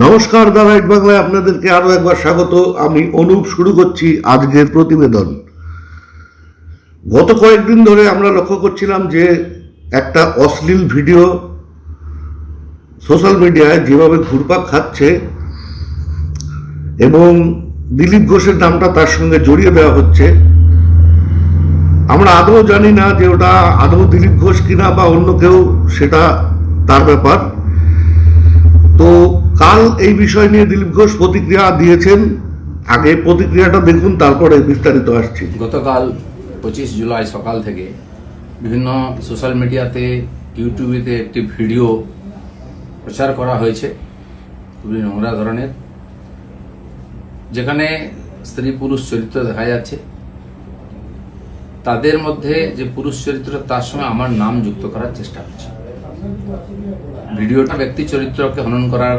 নমস্কার দারাইট বাংলায় আপনাদেরকে আরও একবার স্বাগত। আমি অনুপ, শুরু করছি আজকের প্রতিবেদন। গত কয়েকদিন ধরে আমরা লক্ষ্য করছিলাম যে একটা অশ্লীল ভিডিও সোশ্যাল মিডিয়ায় যেভাবে ঘুরপাক খাচ্ছে এবং দিলীপ ঘোষের নামটা তার সঙ্গে জড়িয়ে দেওয়া হচ্ছে, আমরা আদৌ জানি না যে ওটা আদৌ দিলীপ ঘোষ কিনা বা অন্য কেউ, সেটা তার ব্যাপার। কাল এই বিষয় নিয়ে দিলীপ ঘোষ প্রতিক্রিয়া দিয়েছেন। আগে প্রতিক্রিয়াটা দেখুন, তারপরে বিস্তারিত আসছি। গতকাল পঁচিশ জুলাই সকাল থেকে বিভিন্ন সোশ্যাল মিডিয়াতে, ইউটিউবেতে একটি ভিডিও প্রচার করা হয়েছে, খুবই নোংরা ধরনের, যেখানে স্ত্রী পুরুষ চরিত্র দেখা যাচ্ছে। তাদের মধ্যে যে পুরুষ চরিত্র, তার সঙ্গে আমার নাম যুক্ত করার চেষ্টা হচ্ছে ভিডিওটা ব্যক্তি চরিত্রকে হনন করার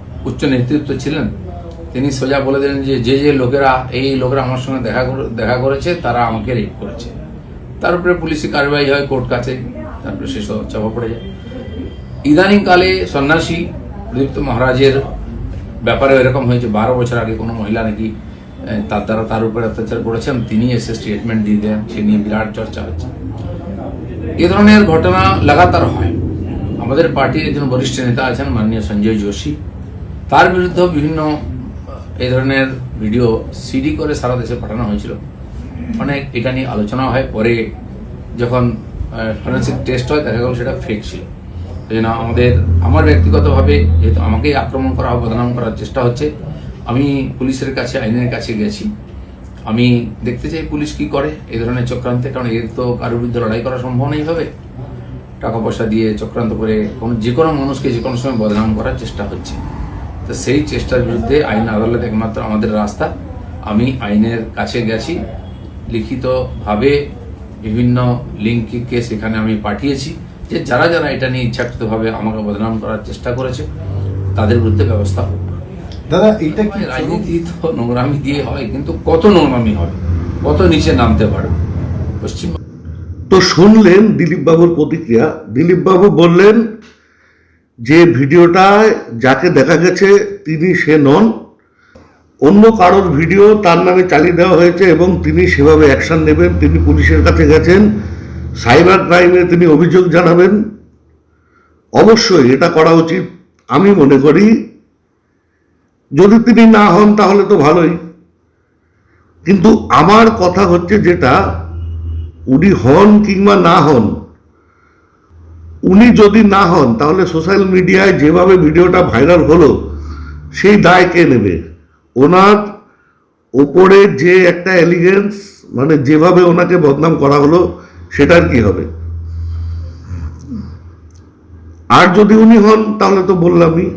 উচ্চ নেতৃত্ব ছিলেন, তিনি সোজা বলে দিলেন যে যে যে লোকেরা, এই লোকেরা আমার সঙ্গে দেখা দেখা করেছে, তারা আমাকে রেপ করেছে। তার উপরে পুলিশি কারবাই হয় কোর্ট কাছে, তারপরে শেষ চাপা পড়ে যায়। ইদানিংকালে সন্ন্যাসী প্রদীপ্ত মহারাজের ব্যাপারে এরকম হয়েছে, বারো বছর আগে কোনো মহিলা নাকি তার দ্বারা তার উপরে অত্যাচার করেছেন, তিনি এসে স্টেটমেন্ট দিয়ে দেন, সে নিয়ে বিরাট চর্চা হচ্ছে। এ ধরনের ঘটনা লাগাতার হয়। আমাদের পার্টির একজন বরিষ্ঠ নেতা আছেন, মাননীয় সঞ্জয় যোশী। তার বিরুদ্ধে বিভিন্ন, এই ধরনের ভিডিও সিডি করে সারা দেশে পাঠানো হয়েছিল। অনেক এটা নিয়ে আলোচনা হয়। পরে যখন ফরেন্সিক টেস্ট হয়, দেখা গেল সেটা ফেক ছিল। এই জন্য আমাদের, আমার ব্যক্তিগতভাবে যেহেতু আমাকেই আক্রমণ করা বদনাম করার চেষ্টা হচ্ছে, আমি পুলিশের কাছে, আইনের কাছে গেছি। আমি দেখতে চাই পুলিশ কি করে এই ধরনের চক্রান্তে, কারণ এর তো কারোর বিরুদ্ধে লড়াই করা সম্ভব নেই হবে টাকা পয়সা দিয়ে চক্রান্ত করে কোনো, যে কোনো মানুষকে যে কোনো সময় বদনাম করার চেষ্টা হচ্ছে। তো সেই চেষ্টার বিরুদ্ধে আইন আদালত একমাত্র আমাদের রাস্তা। আমি আইনের কাছে গেছি লিখিতভাবে বিভিন্ন লিঙ্ককে সেখানে আমি পাঠিয়েছি যে যারা যারা এটা নিয়ে ইচ্ছাকৃতভাবে আমাকে বদনাম করার চেষ্টা করেছে তাদের বিরুদ্ধে ব্যবস্থা হোক। দাদা এটা কি রাজনীতি তো নোংরামি দিয়ে হয় কিন্তু কত নোংরামি হবে কত নিচে নামতে পারবে পশ্চিম তো শুনলেন দিলীপ বাবুর প্রতিক্রিয়া। দিলীপ বাবু বললেন যে ভিডিওটায় যাকে দেখা গেছে তিনি সে নন, অন্য কারোর ভিডিও তার নামে চালিয়ে দেওয়া হয়েছে এবং তিনি সেভাবে অ্যাকশন নেবেন। তিনি পুলিশের কাছে গেছেন, সাইবার ক্রাইমে তিনি অভিযোগ জানাবেন। অবশ্যই এটা করা উচিত, আমি মনে করি। যদি তিনি না হন, তাহলে তো ভালোই। কিন্তু আমার কথা হচ্ছে যেটা, উনি হন কিংবা না হন উনি যদি না হন, তাহলে সোশ্যাল মিডিয়ায় যেভাবে ভিডিওটা ভাইরাল হলো, সেই দায় কে নেবে? ওনার ওপরে যে একটা এলিগেন্স মানে যেভাবে ওনাকে বদনাম করা হলো, সেটার কি হবে? আর যদি উনি হন, তাহলে তো বললামই।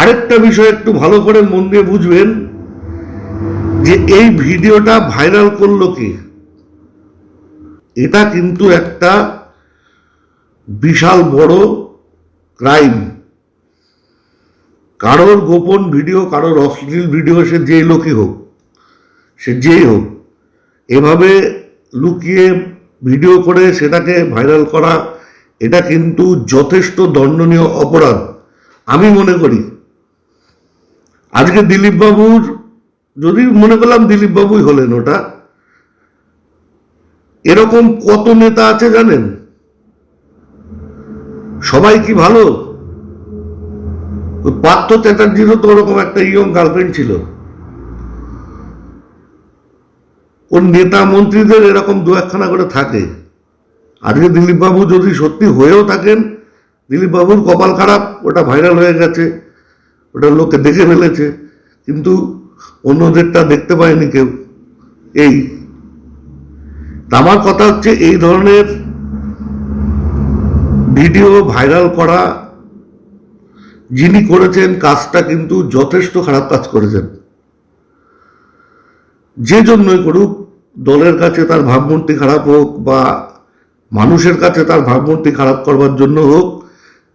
আরেকটা বিষয় একটু ভালো করে মন দিয়ে বুঝবেন, যে এই ভিডিওটা ভাইরাল করল কে? এটা কিন্তু একটা বিশাল বড় ক্রাইম কারোর গোপন ভিডিও, কারোর অশ্লীল ভিডিও, সে যেই লোকই হোক, সে যেই হোক, এভাবে লুকিয়ে ভিডিও করে সেটাকে ভাইরাল করা, এটা কিন্তু যথেষ্ট দণ্ডনীয় অপরাধ, আমি মনে করি। আজকে দিলীপ বাবুর যদি মনে করলাম দিলীপ বাবুই হলেন ওটা, এরকম কত নেতা আছে জানেন? সবাই কি ভালো? পার্থ চ্যাটার্জিরও তো ওরকম একটা ইয়ং গার্লফ্রেন্ড ছিল। কোন নেতা মন্ত্রীদের এরকম দু একখানা করে থাকে। আজকে দিলীপবাবু যদি সত্যি হয়েও থাকেন, দিলীপবাবুর কপাল খারাপ, ওটা ভাইরাল হয়ে গেছে, ওটা লোকে দেখে ফেলেছে। কিন্তু অন্যদেরটা দেখতে পায়নি কেউ। এই। আমার কথা হচ্ছে এই ধরনের ভিডিও ভাইরাল করা, যিনি করেছেন কাজটা কিন্তু যথেষ্ট খারাপ কাজ করেছেন। যে জন্যই করুক, দলের কাছে তার ভাবমূর্তি খারাপ হোক বা মানুষের কাছে তার ভাবমূর্তি খারাপ করবার জন্য হোক,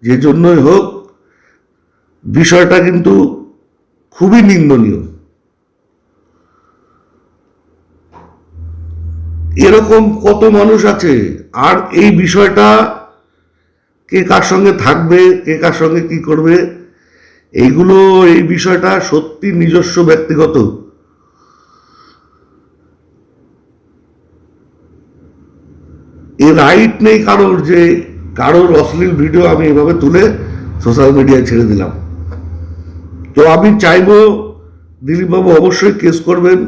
যে জন্যই হোক, বিষয়টা কিন্তু খুবই নিন্দনীয়। এরকম কত মানুষ আছে, আর এই বিষয়টা কে কার সঙ্গে থাকবে, কে কার সঙ্গে কি করবে, এইগুলো, এই বিষয়টা সত্যি নিজস্ব ব্যক্তিগত। এ রাইট নেই কারোর যে, কারোর অশ্লীল ভিডিও আমি এভাবে তুলে সোশ্যাল মিডিয়ায় ছেড়ে দিলাম। তো আমি চাইব, দিলীপবাবু অবশ্যই কেস করবেন,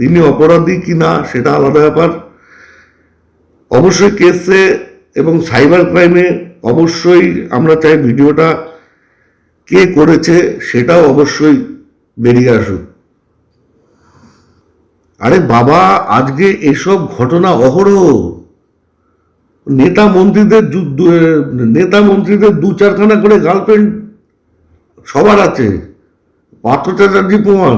তিনি অপরাধী কি না, সেটা আলাদা ব্যাপার। অবশ্যই কেসে এবং সাইবার ক্রাইমে অবশ্যই আমরা চাই ভিডিওটা কে করেছে সেটাও অবশ্যই বেরিয়ে আসুক। আরে বাবা, আজকে এসব ঘটনা অহরহ। নেতা মন্ত্রীদের নেতা মন্ত্রীদের দু চারখানা করে গার্লফ্রেন্ড সবার আছে। পার্থ চ্যাটার্জি প্রমাণ।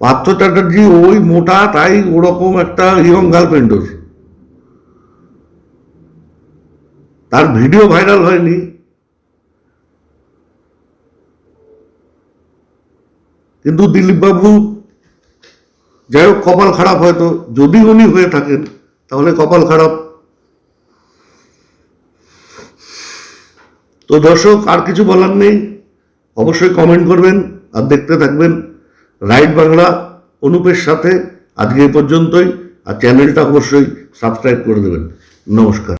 পার্থ চ্যাটার্জি ওই মোটা, তাই ওরকম একটা ইয়ং গার্লফ্রেন্ড ওর তার ভিডিও ভাইরাল হয়নি। কিন্তু দিলীপবাবু যাই হোক, কপাল খারাপ হয়তো। যদি উনি হয়ে থাকেন, তাহলে কপাল খারাপ। তো দর্শক, আর কিছু বলার নেই। অবশ্যই কমেন্ট করবেন আর দেখতে থাকবেন রাইট বাংলা অনুপের সাথে। আজকে এ পর্যন্তই। আর চ্যানেলটা অবশ্যই সাবস্ক্রাইব করে দেবেন। নমস্কার।